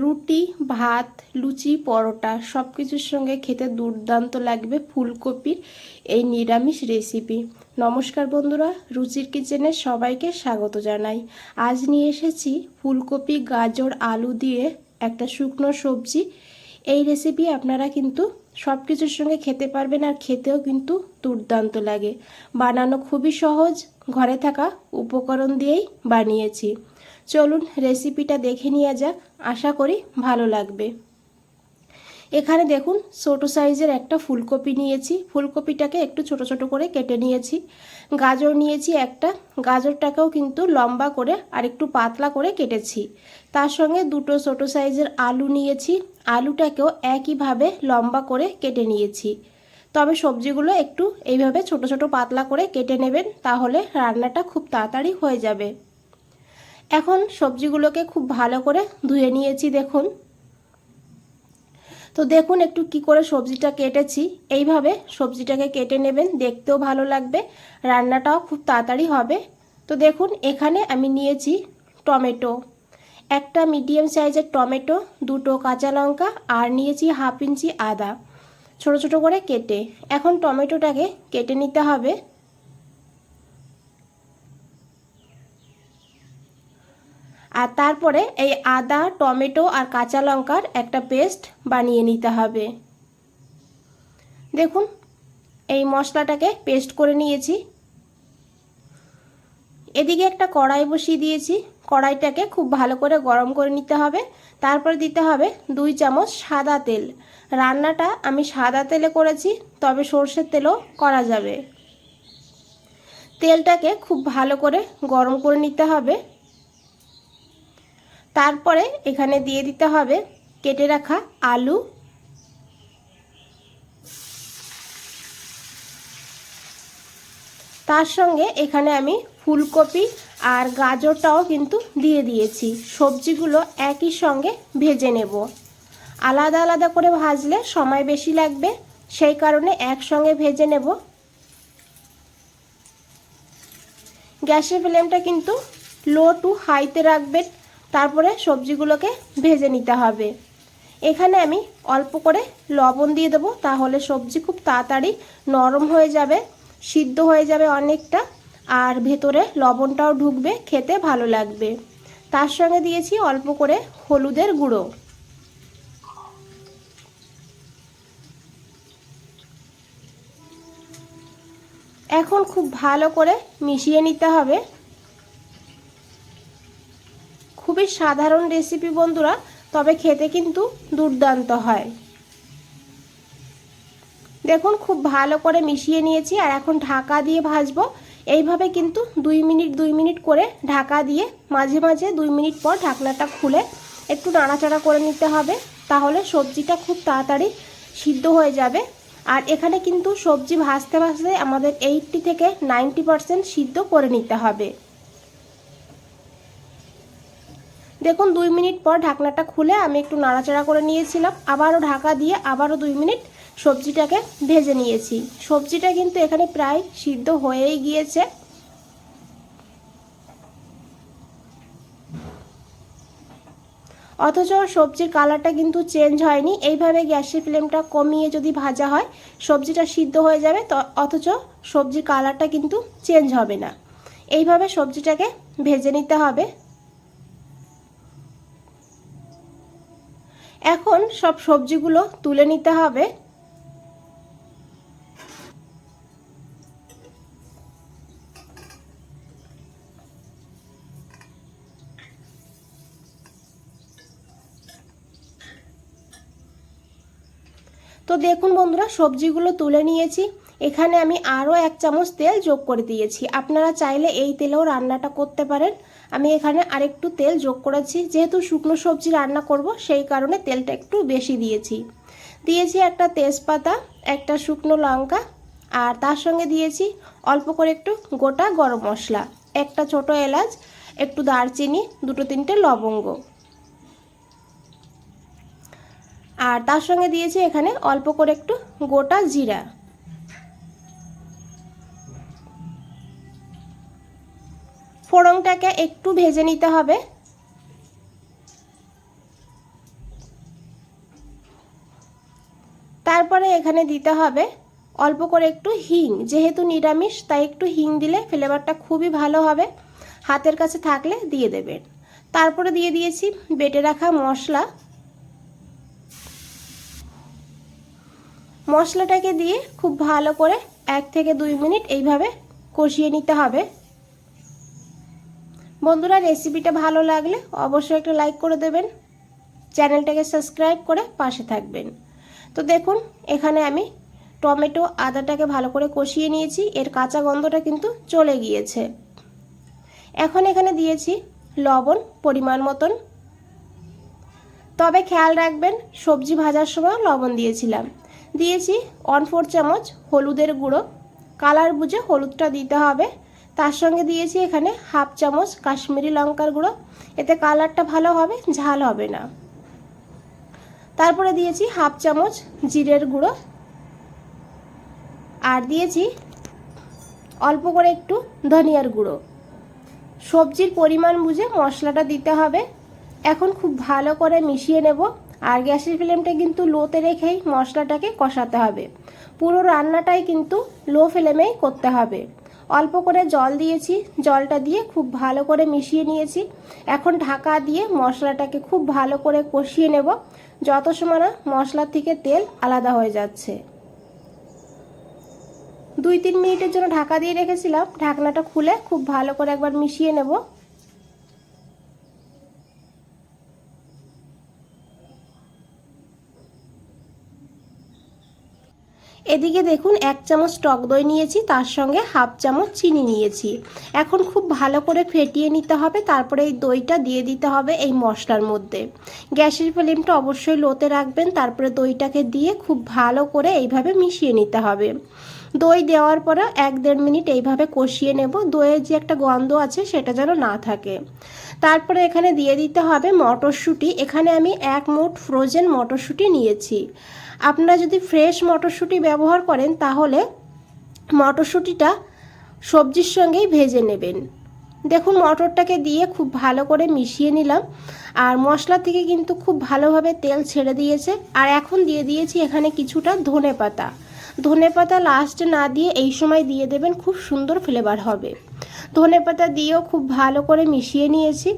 রুটি, ভাত, লুচি, পরোটা সব কিছুর সঙ্গে খেতে দুর্দান্ত লাগবে ফুলকপির এই নিরামিষ রেসিপি নমস্কার বন্ধুরা, রুচির কিচেনে সবাইকে স্বাগত জানাই। আজ নিয়ে এসেছি ফুলকপি, গাজর, আলু দিয়ে একটা শুকনো সবজি। এই রেসিপি আপনারা কিন্তু সব কিছুর সঙ্গে খেতে পারবেন আর খেতেও কিন্তু দুর্দান্ত লাগে। বানানো খুবই সহজ, ঘরে থাকা উপকরণ দিয়েই বানিয়েছি। চলুন রেসিপিটা দেখে নেওয়া যাক। আশা করি ভালো লাগবে। এখানে দেখুন, ছোটো সাইজের একটা ফুলকপি নিয়েছি। ফুলকপিটাকে একটু ছোট ছোট করে কেটে নিয়েছি। গাজর নিয়েছি একটা। গাজরটাকেও কিন্তু লম্বা করে আর একটু পাতলা করে কেটেছি। তার সঙ্গে দুটো ছোটো সাইজের আলু নিয়েছি। আলুটাকেও একইভাবে লম্বা করে কেটে নিয়েছি। তবে সবজিগুলো একটু এইভাবে ছোট ছোট পাতলা করে কেটে নেবেন, তাহলে রান্নাটা খুব তাড়াতাড়ি হয়ে যাবে। এখন সবজিগুলোকে খুব ভালো করে ধুয়ে নিয়েছি, দেখুন। তো দেখুন একটু কি করে সবজিটা কেটেছি। এইভাবে সবজিটাকে কেটে নেবেন, দেখতেও ভালো লাগবে, রান্নাটাও খুব তাড়াতাড়ি হবে। তো দেখুন, এখানে আমি নিয়েছি টমেটো। একটা মিডিয়াম সাইজের টমেটো, দুটো কাঁচা লঙ্কা, আর নিয়েছি হাফ ইঞ্চি আদা। ছোট ছোট করে কেটে। এখন টমেটোটাকে কেটে নিতে হবে। আর তারপরে এই আদা, টমেটো আর কাঁচা লঙ্কার একটা পেস্ট বানিয়ে নিতে হবে। দেখুন, এই মশলাটাকে পেস্ট করে নিয়েছি। এদিকে একটা কড়াই বসিয়ে দিয়েছি। কড়াইটাকে খুব ভালো করে গরম করে নিতে হবে। তারপরে দিতে হবে দুই চামচ সাদা তেল। রান্নাটা আমি সাদা তেলে করেছি, তবে সর্ষের তেলও করা যাবে। তেলটাকে খুব ভালো করে গরম করে নিতে হবে। তারপরে এখানে দিয়ে দিতে হবে কেটে রাখা আলু। তার সঙ্গে এখানে আমি ফুলকপি আর গাজরটাও কিন্তু দিয়ে দিয়েছি। সবজিগুলো একই সঙ্গে ভেজে নেব। আলাদা আলাদা করে ভাজলে সময় বেশি লাগবে, সেই কারণে একসঙ্গে ভেজে নেব। গ্যাসের ফ্লেমটা কিন্তু লো টু হাইতে রাখবেন। তারপরে সবজিগুলোকে ভেজে নিতে হবে। এখানে আমি অল্প করে লবণ দিয়ে দেবো, তাহলে সবজি খুব তাড়াতাড়ি নরম হয়ে যাবে, সিদ্ধ হয়ে যাবে অনেকটা, আর ভেতরে লবণটাও ঢুকবে, খেতে ভালো লাগবে। তার সঙ্গে দিয়েছি অল্প করে হলুদের গুঁড়ো। এখন খুব ভালো করে মিশিয়ে নিতে হবে। খুবই সাধারণ রেসিপি বন্ধুরা, তবে খেতে কিন্তু দুর্দান্ত হয়। দেখুন, খুব ভালো করে মিশিয়ে নিয়েছি আর এখন ঢাকা দিয়ে ভাজবো। এইভাবে কিন্তু দুই মিনিট দুই মিনিট করে ঢাকা দিয়ে মাঝে মাঝে দুই মিনিট পর ঢাকনাটা খুলে একটু নাড়াচাড়া করে নিতে হবে, তাহলে সবজিটা খুব তাড়াতাড়ি সিদ্ধ হয়ে যাবে। আর এখানে কিন্তু সবজি ভাজতে ভাজতে আমাদের এইটটি থেকে নাইনটি পারসেন্ট সিদ্ধ করে নিতে হবে। দেখুন, দুই মিনিট পর ঢাকনাটা খুলে আমি একটু নাড়াচাড়া করে নিয়েছিলাম। আবারও ঢাকা দিয়ে আবারও দুই মিনিট সবজিটাকে ভেজে নিয়েছি। সবজিটা কিন্তু এখানে প্রায় সিদ্ধ হয়েই গিয়েছে। অথচ সবজির কালারটা কিন্তু চেঞ্জ হয়নি। এইভাবে গ্যাসের ফ্লেমটা কমিয়ে যদি ভাজা হয়, সবজিটা সিদ্ধ হয়ে যাবে অথচ সবজির কালারটা কিন্তু চেঞ্জ হবে না। এইভাবে সবজিটাকে ভেজে নিতে হবে। এখন সব সবজিগুলো তুলে নিতে হবে। তো দেখুন বন্ধুরা সবজিগুলো তুলে নিয়েছি। এখানে আমি আরও এক চামচ তেল যোগ করে দিয়েছি। আপনারা চাইলে এই তেলেও রান্নাটা করতে পারেন। আমি এখানে আরেকটু তেল যোগ করেছি। যেহেতু শুকনো সবজি রান্না করব, সেই কারণে তেলটা একটু বেশি দিয়েছি। দিয়েছি একটা তেজপাতা, একটা শুকনো লঙ্কা, আর তার সঙ্গে দিয়েছি অল্প করে একটু গোটা গরম মশলা, একটা ছোট এলাচ, একটু দারচিনি, দুটো তিনটে লবঙ্গ। আর তার সঙ্গে দিয়েছি এখানে অল্প করে একটু গোটা জিরা। ফোড়নটাকে একটু ভেজে নিতে হবে। তারপরে এখানে দিতে হবে অল্প করে একটু হিং। যেহেতু নিরামিষ, তাই একটু হিং দিলে ফ্লেভারটা খুবই ভালো হবে। হাতের কাছে থাকলে দিয়ে দেবেন। তারপরে দিয়ে দিয়েছি বেটে রাখা মশলা। মশলাটাকে দিয়ে খুব ভালো করে এক থেকে দুই মিনিট এইভাবে কষিয়ে নিতে হবে। বন্ধুরা রেসিপিটা ভালো লাগলে অবশ্যই একটা লাইক করে দেবেন। চ্যানেলটাকে সাবস্ক্রাইব করে পাশে থাকবেন। তো দেখুন, এখানে আমি টমেটো আদাটাকে ভালো করে কষিয়ে নিয়েছি। এর কাঁচা গন্ধটা কিন্তু চলে গিয়েছে। এখন এখানে দিয়েছি লবণ পরিমাণ মতন। তবে খেয়াল রাখবেন, সবজি ভাজার সময় লবণ দিয়েছিলাম। দিয়েছি ওয়ান ফোর চামচ হলুদের গুঁড়ো। কালার বুঝে হলুদটা দিতে হবে। তার সঙ্গে দিয়েছি এখানে হাফ চামচ কাশ্মীরি লঙ্কার গুঁড়ো। এতে কালারটা ভালো হবে, ঝাল হবে না। তারপরে দিয়েছি হাফ চামচ জিরের গুঁড়ো। আর দিয়েছি অল্প করে একটু ধনিয়ার গুঁড়ো। সবজির পরিমাণ বুঝে মশলাটা দিতে হবে। এখন খুব ভালো করে মিশিয়ে নেব। আর গ্যাসের ফ্লেমটা কিন্তু লোতে রেখেই মশলাটাকে কষাতে হবে। পুরো রান্নাটাই কিন্তু লো ফ্লেমেই করতে হবে। অল্প করে জল দিয়েছি, জলটা দিয়ে খুব ভালো করে মিশিয়ে নিয়েছি। এখন ঢাকা দিয়ে মশলাটাকে খুব ভালো করে কষিয়ে নেব। যত সময় না মশলার থেকে তেল আলাদা হয়ে যাচ্ছে। দুই তিন মিনিটের জন্য ঢাকা দিয়ে রেখেছিলাম। ঢাকনাটা খুলে খুব ভালো করে একবার মিশিয়ে নেব। এদিকে দেখুন, এক চামচ টক দই নিয়েছি, তার সঙ্গে হাফ চামচ চিনি নিয়েছি। এখন খুব ভালো করে ফেটিয়ে নিতে হবে, তারপরে এই দইটা দিয়ে দিতে হবে এই মশলার মধ্যে। গ্যাসের ফ্লেমটা অবশ্যই লোতে রাখবেন, তারপরে দইটাকে দিয়ে খুব ভালো করে এইভাবে মিশিয়ে নিতে হবে। দই দেওয়ার পরে এক দেড় মিনিট এইভাবে কষিয়ে নেব, দইয়ের যে একটা গন্ধ আছে সেটা যেন না থাকে। তারপরে এখানে দিয়ে দিতে হবে মটরশুঁটি, এখানে আমি এক মুঠ ফ্রোজেন মটরশুঁটি নিয়েছি। আপনারা যদি ফ্রেশ মটরশুঁটি ব্যবহার করেন, তাহলে মটরশুঁটিটা সবজির সঙ্গেই ভেজে নেবেন। দেখুন, মটরটাকে দিয়ে খুব ভালো করে মিশিয়ে নিলাম। আর মশলা থেকে কিন্তু খুব ভালোভাবে তেল ছেড়ে দিয়েছে। আর এখন দিয়ে দিয়েছি এখানে কিছুটা ধনে পাতা ধনে পাতা লাস্টে না দিয়ে এই সময় দিয়ে দেবেন, খুব সুন্দর ফ্লেভার হবে। ধনে পাতা দিয়েও খুব ভালো করে মিশিয়ে নিয়েছি।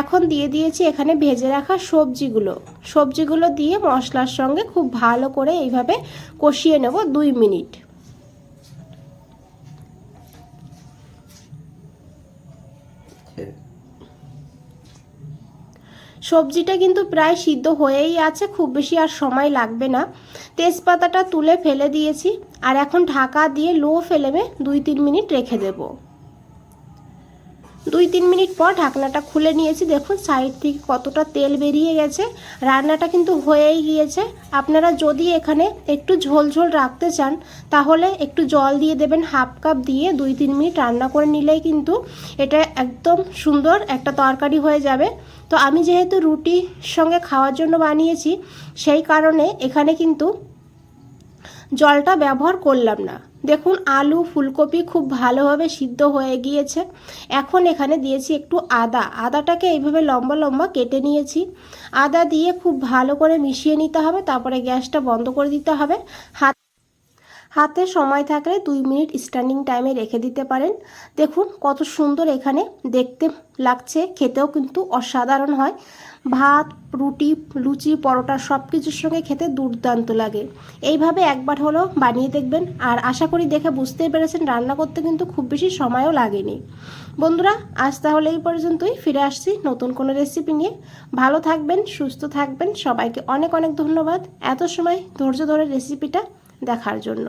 এখন দিয়ে দিয়েছি এখানে ভেজে রাখা সবজিগুলো। সবজিগুলো দিয়ে মশলার সঙ্গে খুব ভালো করে এইভাবে কষিয়ে নেব দুই মিনিট। সবজিটা কিন্তু প্রায় সিদ্ধ হয়েই আছে খুব বেশি আর সময় লাগবে না। তেজপাতাটা তুলে ফেলে দিয়েছি আর এখন ঢাকা দিয়ে লো ফ্লেমে দুই তিন মিনিট রেখে দেবো। দুই তিন মিনিট পর ঢাকনাটা খুলে নিয়েছি। দেখুন, সাইড থেকে কতটা তেল বেরিয়ে গেছে। রান্নাটা কিন্তু হয়েই গিয়েছে। আপনারা যদি এখানে একটু ঝোল ঝোল রাখতে চান, তাহলে একটু জল দিয়ে দেবেন, হাফ কাপ দিয়ে দুই তিন মিনিট রান্না করে নিলেই কিন্তু এটা একদম সুন্দর একটা তরকারি হয়ে যাবে। তো আমি যেহেতু রুটির সঙ্গে খাওয়ার জন্য বানিয়েছি, সেই কারণে এখানে কিন্তু জলটা ব্যবহার করলাম না। দেখুন, আলু, ফুলকপি খুব ভালোভাবে সিদ্ধ হয়ে গিয়েছে। এখন এখানে দিয়েছি একটু আদা। আদাটাকে এইভাবে লম্বা লম্বা কেটে নিয়েছি। আদা দিয়ে খুব ভালো করে মিশিয়ে নিতে হবে, তারপরে গ্যাসটা বন্ধ করে দিতে হবে। হাত হাতে সময় থাকলে দুই মিনিট স্ট্যান্ডিং টাইমে রেখে দিতে পারেন। দেখুন কত সুন্দর এখানে দেখতে লাগছে, খেতেও কিন্তু অসাধারণ হয়। ভাত, রুটি, লুচি, পরোটা সব কিছুর সঙ্গে খেতে দুর্দান্ত লাগে। এইভাবে একবার হলো বানিয়ে দেখবেন। আর আশা করি দেখে বুঝতেই পেরেছেন, রান্না করতে কিন্তু খুব বেশি সময়ও লাগেনি। বন্ধুরা, আজ তাহলে এই পর্যন্তই। ফিরে আসছি নতুন কোনো রেসিপি নিয়ে। ভালো থাকবেন, সুস্থ থাকবেন। সবাইকে অনেক অনেক ধন্যবাদ। এত সময় ধৈর্য ধরে রেসিপিটা দেখার জন্য।